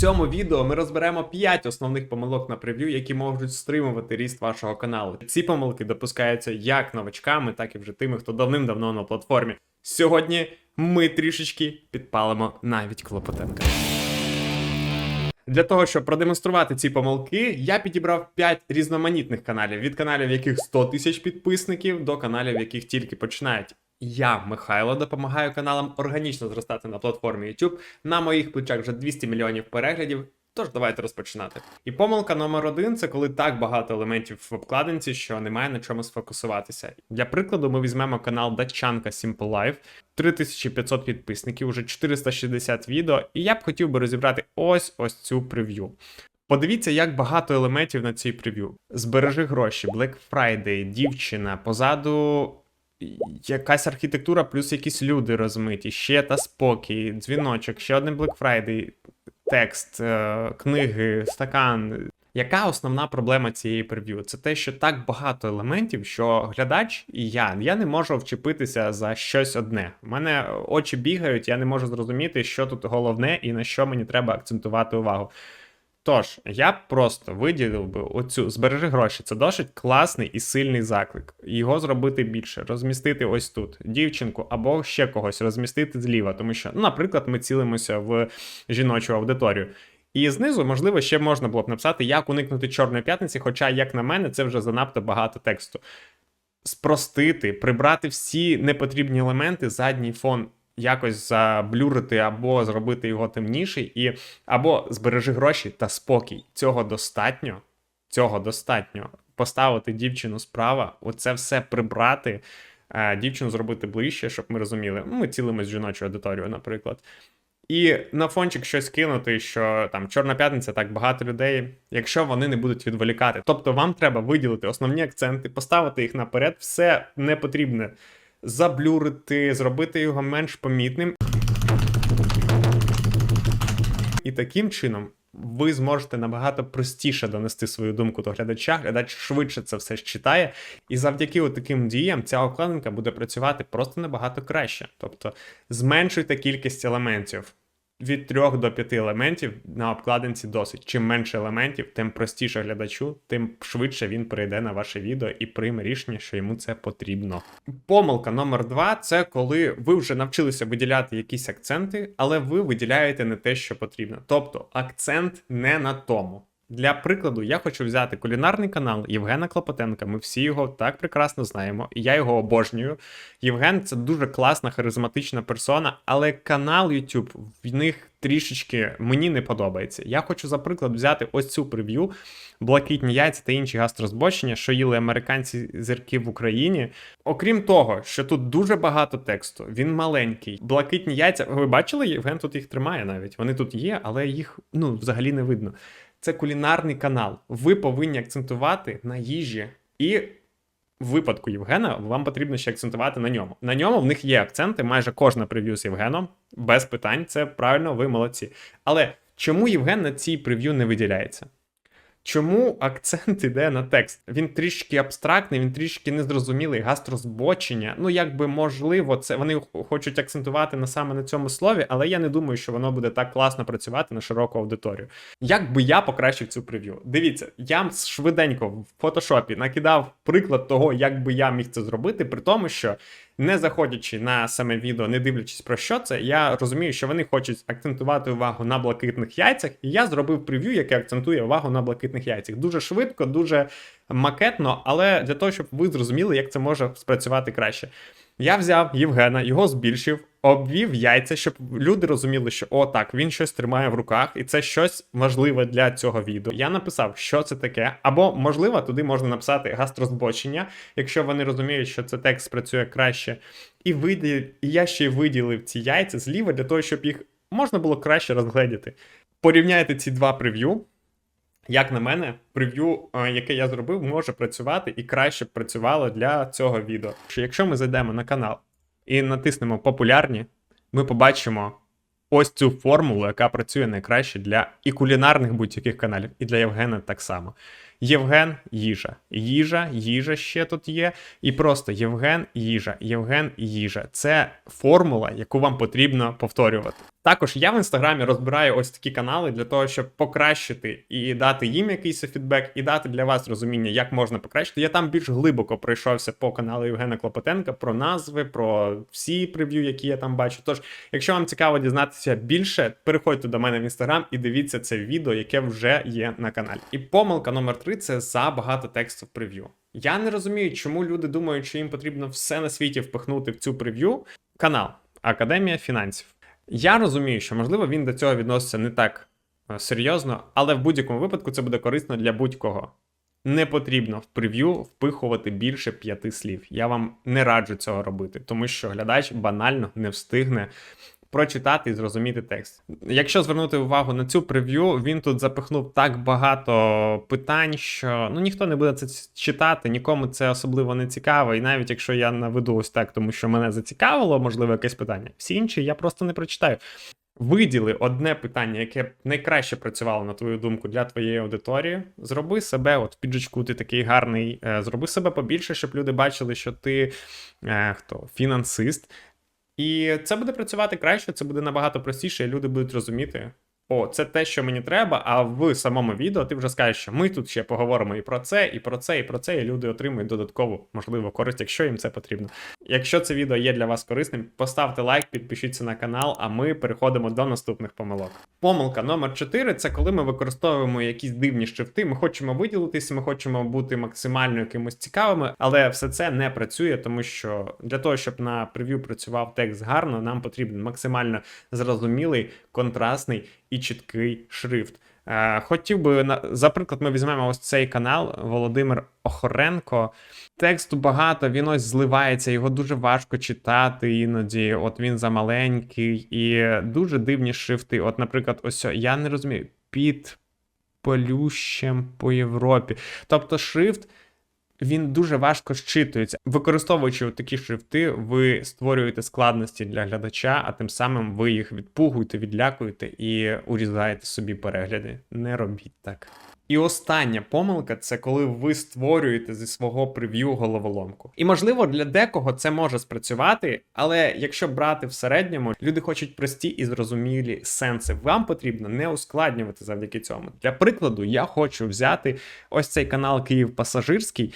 цьому відео ми розберемо 5 основних помилок на прев'ю, які можуть стримувати ріст вашого каналу. Ці помилки допускаються як новачками, так і вже тими, хто давним-давно на платформі. Сьогодні ми трішечки підпалимо навіть Клопотенка. Для того, щоб продемонструвати ці помилки, я підібрав 5 різноманітних каналів: від каналів, яких 100 тисяч підписників, до каналів, яких тільки починають. Я, Михайло, допомагаю каналам органічно зростати на платформі YouTube. На моїх плечах вже 200 мільйонів переглядів. Тож давайте розпочинати. І помилка номер один це коли так багато елементів в обкладинці, що немає на чому сфокусуватися. Для прикладу, ми візьмемо канал Датчанка Simple Life, 3500 підписників, уже 460 відео, і я б хотів би розібрати ось ось цю прев'ю. Подивіться, як багато елементів на цій прев'ю. Збережи гроші, Black Friday, дівчина, позаду якась архітектура, плюс якісь люди розмиті, ще та спокій, дзвіночок, ще один Black Friday, текст, е, книги, стакан. Яка основна проблема цієї прев'ю? Це те, що так багато елементів, що глядач і я я не можу вчепитися за щось одне. У мене очі бігають, я не можу зрозуміти, що тут головне і на що мені треба акцентувати увагу. Тож, я просто виділив би оцю збережи гроші. Це досить класний і сильний заклик. Його зробити більше, розмістити ось тут дівчинку або ще когось розмістити зліва, тому що, ну, наприклад, ми цілимося в жіночу аудиторію. І знизу, можливо, ще можна було б написати, як уникнути чорної п'ятниці, хоча, як на мене, це вже занадто багато тексту. Спростити, прибрати всі непотрібні елементи, задній фон якось заблюрити або зробити його темніший, і або збережи гроші та спокій. Цього достатньо. Цього достатньо. Поставити дівчину справа, оце все прибрати, е, дівчину зробити ближче, щоб ми розуміли. Ми цілимось жіночу аудиторію, наприклад. І на фончик щось кинути, що там Чорна п'ятниця, так багато людей, якщо вони не будуть відволікати. Тобто вам треба виділити основні акценти, поставити їх наперед, все не потрібне заблюрити, зробити його менш помітним. І таким чином ви зможете набагато простіше донести свою думку до глядача. Глядач швидше це все читає, і завдяки таким діям ця обкладинка буде працювати просто набагато краще. Тобто зменшуйте кількість елементів від 3 до 5 елементів на обкладинці досить. Чим менше елементів, тим простіше глядачу, тим швидше він прийде на ваше відео і прийме рішення, що йому це потрібно. Помилка номер 2 це коли ви вже навчилися виділяти якісь акценти, але ви виділяєте не те, що потрібно. Тобто акцент не на тому. Для прикладу, я хочу взяти кулінарний канал Євгена Клопотенка. Ми всі його так прекрасно знаємо, і я його обожнюю. Євген це дуже класна, харизматична персона, але канал YouTube в них трішечки мені не подобається. Я хочу, за приклад, взяти ось цю прев'ю, блакитні яйця та інші гастрозбочення, що їли американці зірки в Україні. Окрім того, що тут дуже багато тексту, він маленький. Блакитні яйця. Ви бачили, Євген тут їх тримає навіть. Вони тут є, але їх ну, взагалі не видно. Це кулінарний канал. Ви повинні акцентувати на їжі. І в випадку Євгена вам потрібно ще акцентувати на ньому. На ньому в них є акценти, майже кожна прев'ю з Євгеном, без питань. Це правильно, ви молодці. Але чому Євген на цій прев'ю не виділяється? Чому акцент іде на текст? Він трішки абстрактний, він трішки незрозумілий, гастрозбочення. Ну, якби можливо, це вони хочуть акцентувати на саме на цьому слові, але я не думаю, що воно буде так класно працювати на широку аудиторію. Як би я покращив цю прев'ю? Дивіться, я швиденько в фотошопі накидав приклад того, як би я міг це зробити, при тому, що не заходячи на саме відео, не дивлячись про що це, я розумію, що вони хочуть акцентувати увагу на блакитних яйцях, і я зробив прев'ю, яке акцентує увагу на блакитних яйцях. Дуже швидко, дуже макетно, але для того, щоб ви зрозуміли, як це може спрацювати краще. Я взяв Євгена, його збільшив, обвів яйця, щоб люди розуміли, що о, так, він щось тримає в руках, і це щось важливе для цього відео. Я написав, що це таке, або, можливо, туди можна написати гастрозбочення, якщо вони розуміють, що це текст працює краще. І виділ... і я ще й виділив ці яйця зліва для того, щоб їх можна було краще розгледіти. Порівняйте ці два прев'ю. Як на мене, прев'ю, е, яке я зробив, може працювати і краще працювало для цього відео. Якщо ми зайдемо на канал і натиснемо популярні, ми побачимо ось цю формулу, яка працює найкраще для і кулінарних будь-яких каналів, і для Євгена так само. Євген їжа. Їжа, їжа ще тут є. І просто Євген їжа, Євген їжа. Це формула, яку вам потрібно повторювати. Також я в інстаграмі розбираю ось такі канали для того, щоб покращити і дати їм якийсь фідбек, і дати для вас розуміння, як можна покращити. Я там більш глибоко пройшовся по каналу Євгена Клопотенка про назви, про всі прев'ю, які я там бачу. Тож, якщо вам цікаво дізнатися більше, переходьте до мене в інстаграм і дивіться це відео, яке вже є на каналі. І помилка номер три це забагато тексту в прев'ю. Я не розумію, чому люди думають, що їм потрібно все на світі впихнути в цю прев'ю. Канал Академія фінансів. Я розумію, що можливо він до цього відноситься не так е, серйозно, але в будь-якому випадку це буде корисно для будь-кого. Не потрібно в прев'ю впихувати більше п'яти слів. Я вам не раджу цього робити, тому що глядач банально не встигне прочитати і зрозуміти текст. Якщо звернути увагу на цю прев'ю, він тут запихнув так багато питань, що ну ніхто не буде це читати, нікому це особливо не цікаво. І навіть якщо я наведу ось так, тому що мене зацікавило, можливо, якесь питання, всі інші я просто не прочитаю. Виділи одне питання, яке найкраще працювало, на твою думку, для твоєї аудиторії. Зроби себе, от в піджачку ти такий гарний, е, зроби себе побільше, щоб люди бачили, що ти е, хто фінансист. І це буде працювати краще, це буде набагато простіше, і люди будуть розуміти. О, це те, що мені треба. А в самому відео ти вже скажеш, що ми тут ще поговоримо і про це, і про це, і про це, і люди отримують додаткову можливо користь, якщо їм це потрібно. Якщо це відео є для вас корисним, поставте лайк, підпишіться на канал, а ми переходимо до наступних помилок. Помилка номер 4 це коли ми використовуємо якісь дивні шрифти. Ми хочемо виділитися, ми хочемо бути максимально якимось цікавими, але все це не працює, тому що для того, щоб на прев'ю працював текст гарно, нам потрібен максимально зрозумілий, контрастний і чіткий шрифт. Е, хотів би, за приклад, ми візьмемо ось цей канал Володимир Охоренко. Тексту багато, він ось зливається, його дуже важко читати іноді. От він замаленький і дуже дивні шрифти. От, наприклад, ось я не розумію, під полющем по Європі. Тобто шрифт він дуже важко щитується. Використовуючи такі шрифти, ви створюєте складності для глядача, а тим самим ви їх відпугуєте, відлякуєте і урізаєте собі перегляди. Не робіть так. І остання помилка це коли ви створюєте зі свого прев'ю головоломку. І можливо для декого це може спрацювати, але якщо брати в середньому, люди хочуть прості і зрозумілі сенси. Вам потрібно не ускладнювати завдяки цьому. Для прикладу, я хочу взяти ось цей канал Київ Пасажирський.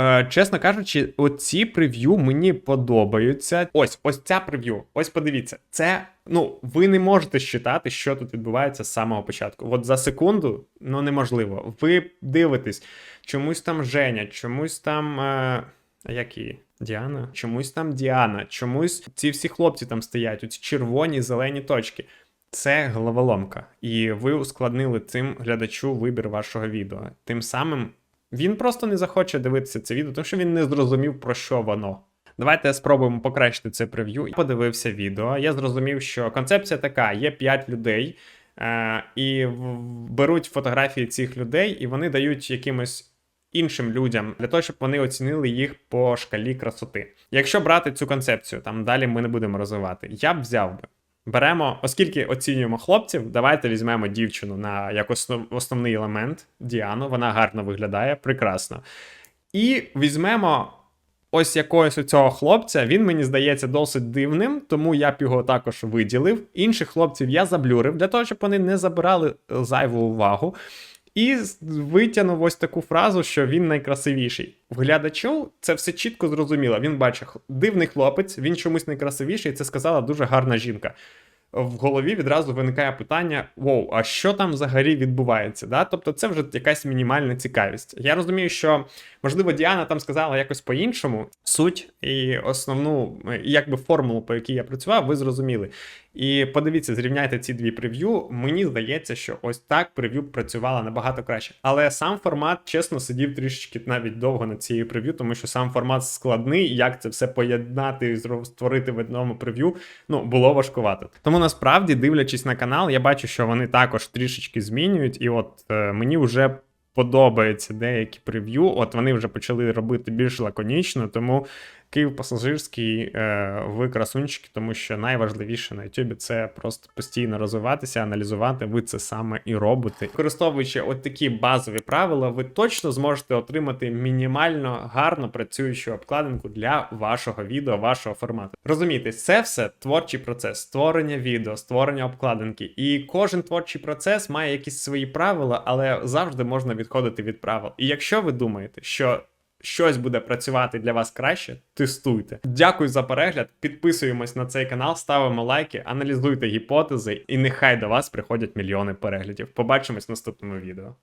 Е, чесно кажучи, оці прев'ю мені подобаються. Ось ось ця прев'ю. Ось подивіться, це ну ви не можете считати, що тут відбувається з самого початку. От за секунду ну неможливо. Ви дивитесь, чомусь там Женя, чомусь там. Е... А як її? Діана? Чомусь там Діана, чомусь ці всі хлопці там стоять, оці червоні зелені точки. Це головоломка, і ви ускладнили цим глядачу вибір вашого відео. Тим самим він просто не захоче дивитися це відео, тому що він не зрозумів, про що воно. Давайте спробуємо покращити це прев'ю. Я подивився відео. Я зрозумів, що концепція така: є 5 людей, е, і беруть фотографії цих людей, і вони дають якимось іншим людям для того, щоб вони оцінили їх по шкалі красоти. Якщо брати цю концепцію, там далі ми не будемо розвивати, я б взяв би. Беремо, оскільки оцінюємо хлопців, давайте візьмемо дівчину на як основ, основний елемент Діану. Вона гарно виглядає, прекрасно. І візьмемо ось якогось цього хлопця. Він мені здається досить дивним, тому я б його також виділив. Інших хлопців я заблюрив для того, щоб вони не забирали зайву увагу. І витягнув ось таку фразу, що він найкрасивіший. В глядачу це все чітко зрозуміло. Він бачить дивний хлопець, він чомусь найкрасивіший, це сказала дуже гарна жінка в голові відразу виникає питання: Воу, а що там взагалі відбувається? Да? Тобто це вже якась мінімальна цікавість. Я розумію, що можливо Діана там сказала якось по-іншому суть і основну, якби формулу, по якій я працював, ви зрозуміли. І подивіться, зрівняйте ці дві прев'ю. Мені здається, що ось так прев'ю працювала набагато краще. Але сам формат, чесно, сидів трішечки навіть довго на цією прев'ю, тому що сам формат складний, як це все поєднати і створити в одному прев'ю, ну було важкувато. Тому насправді, дивлячись на канал, я бачу, що вони також трішечки змінюють, і от е, мені вже подобаються деякі прев'ю. От вони вже почали робити більш лаконічно, тому Київ пасажирський, е, ви красунчики, тому що найважливіше на YouTube це просто постійно розвиватися, аналізувати. Ви це саме і робите. Використовуючи от такі базові правила, ви точно зможете отримати мінімально гарно працюючу обкладинку для вашого відео, вашого формату. Розумієте, це все творчий процес, створення відео, створення обкладинки. І кожен творчий процес має якісь свої правила, але завжди можна відходити від правил. І якщо ви думаєте, що щось буде працювати для вас краще, тестуйте. Дякую за перегляд. Підписуємось на цей канал, ставимо лайки, аналізуйте гіпотези, і нехай до вас приходять мільйони переглядів. Побачимось в наступному відео.